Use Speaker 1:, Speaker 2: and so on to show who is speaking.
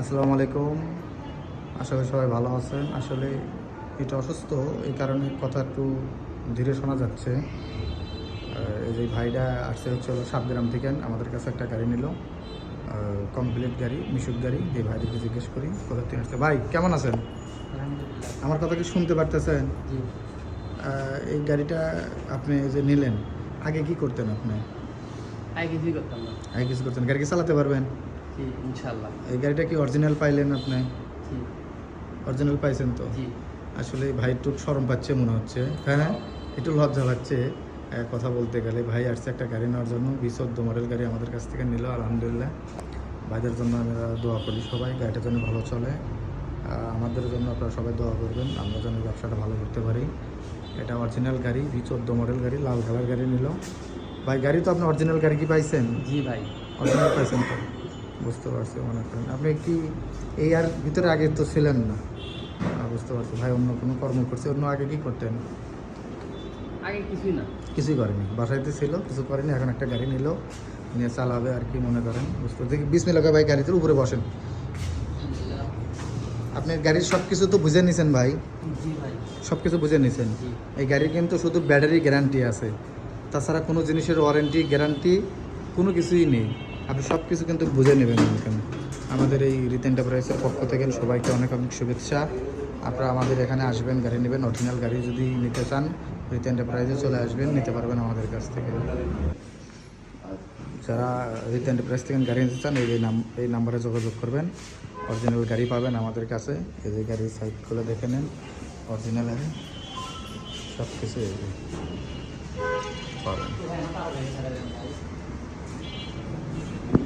Speaker 1: আসসালামু আলাইকুম। আশা করি সবাই ভালো আছেন। আসলে এটা অসুস্থ এই কারণে কথা একটু ধীরে শোনা যাচ্ছে। এই যে ভাইটা আসছে হচ্ছে হলো সাতগ্রাম থেকে আমাদের কাছে একটা গাড়ি নিল। কমপ্লিট গাড়ি মিশুক গাড়ি এই ভাইটাকে জিজ্ঞেস করি কোথা থেকে আসছে? ভাই কেমন আছেন? আমার কথা কি শুনতে পারতেছেন? এই গাড়িটা আপনি যে নিলেন আগে কি করতেন আপনি?
Speaker 2: আগে কিছুই করতাম?
Speaker 1: আগে কিছু করতেন গাড়ি কি চালাতে পারবেন?
Speaker 2: জি ইনশাল্লাহ
Speaker 1: এই গাড়িটা কি অরিজিনাল পাইলেন আপনি?
Speaker 2: জি।
Speaker 1: অরিজিনাল পাইছেন তো?
Speaker 2: জি।
Speaker 1: আসলে ভাই একটু সরম পাচ্ছে মনে হচ্ছে হ্যাঁ? একটু লজ্জা পাচ্ছে কথা বলতে গেলে। ভাই আসছে একটা গাড়ি নেওয়ার জন্য বিশ চোদ্দ মডেল গাড়ি আমাদের কাছ থেকে নিল আলহামদুলিল্লাহ। ভাইদের জন্য আমরা দোয়া করি সবাই গাড়িটা যেন ভালো চলে। আমাদের জন্য আপনারা সবাই দোয়া করবেন আমরা যেন ব্যবসাটা ভালো করতে পারি। এটা অরিজিনাল গাড়ি বি চোদ্দ মডেল গাড়ি লাল কালার গাড়ি নিল। ভাই গাড়ি তো আপনি অরিজিনাল গাড়ি কি পাইছেন?
Speaker 2: জি ভাই।
Speaker 1: অরিজিনাল পাইছেন তো? বুঝতে পারছি মনে করেন। আপনি কি এই আর ভিতরে আগে তো ছিলেন না? বুঝতে পারছি। ভাই অন্য কোনো কর্ম করছে অন্য আগে কি করতেন?
Speaker 2: আগে কিছুই না।
Speaker 1: কিছুই করেনি। বাসাইতে ছিল কিছু করেনি এখন একটা গাড়ি নিল নিয়ে চালাবে আর কি মনে করেন বুঝতে দেখি বিশ মিনিট ভাই গাড়িতে উপরে বসেন। আপনি গাড়ির সব কিছু তো বুঝে নিছেন ভাই। সব কিছু বুঝে নিছেন। এই গাড়ির কিন্তু শুধু ব্যাটারি গ্যারান্টি আছে। তাছাড়া কোনো জিনিসের ওয়ারেন্টি গ্যারান্টি কোনো কিছুই নেই। আপনি সব কিছু কিন্তু বুঝে নেবেন এখানে আমাদের এই রিত এন্টারপ্রাইজের পক্ষ থেকে সবাইকে অনেক অনেক শুভেচ্ছা। আপনারা আমাদের এখানে আসবেন, গাড়ি নেবেন অরিজিনাল গাড়ি যদি নিতে চান, রিত এন্টারপ্রাইজে চলে আসবেন, নিতে পারবেন আমাদের কাছ থেকে। যারা রিত এন্টারপ্রাইজ থেকে গাড়ি নিতে চান, এই নাম, এই নাম্বারে যোগাযোগ করবেন। অরিজিনাল গাড়ি পাবেন আমাদের কাছে। এই যে গাড়ির সাইডগুলো দেখে নেন। অরিজিনাল সব কিছু পাবেন।